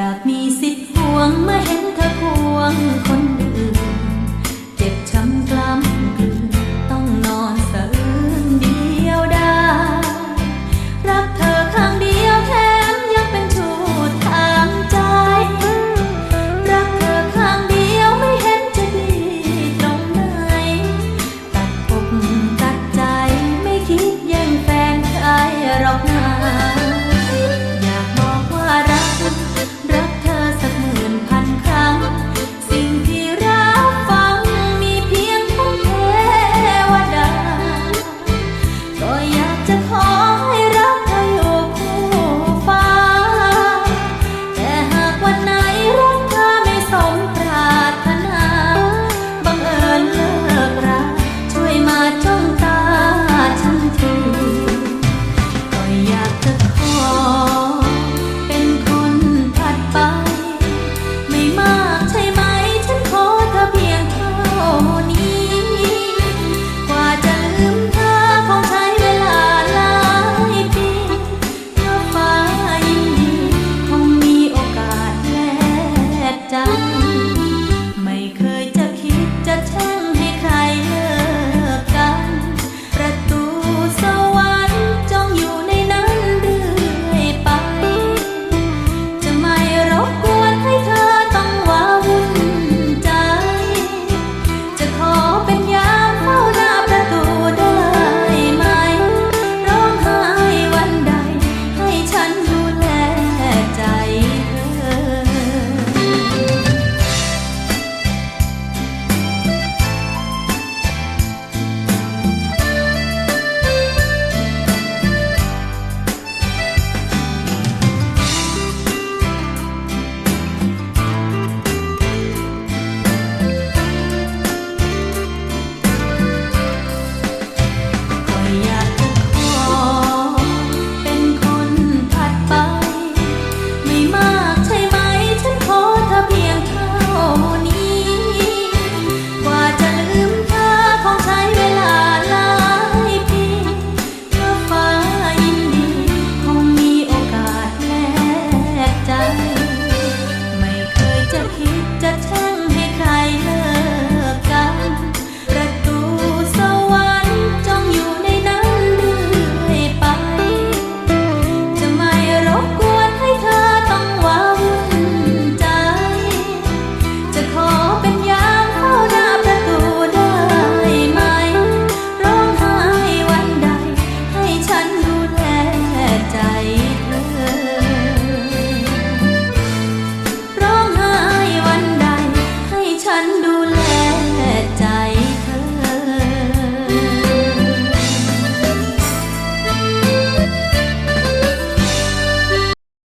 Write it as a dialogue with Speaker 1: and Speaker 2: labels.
Speaker 1: อยากมีสิทธิ์ห่วงเมื่อเห็นเธอควงคน จันทร์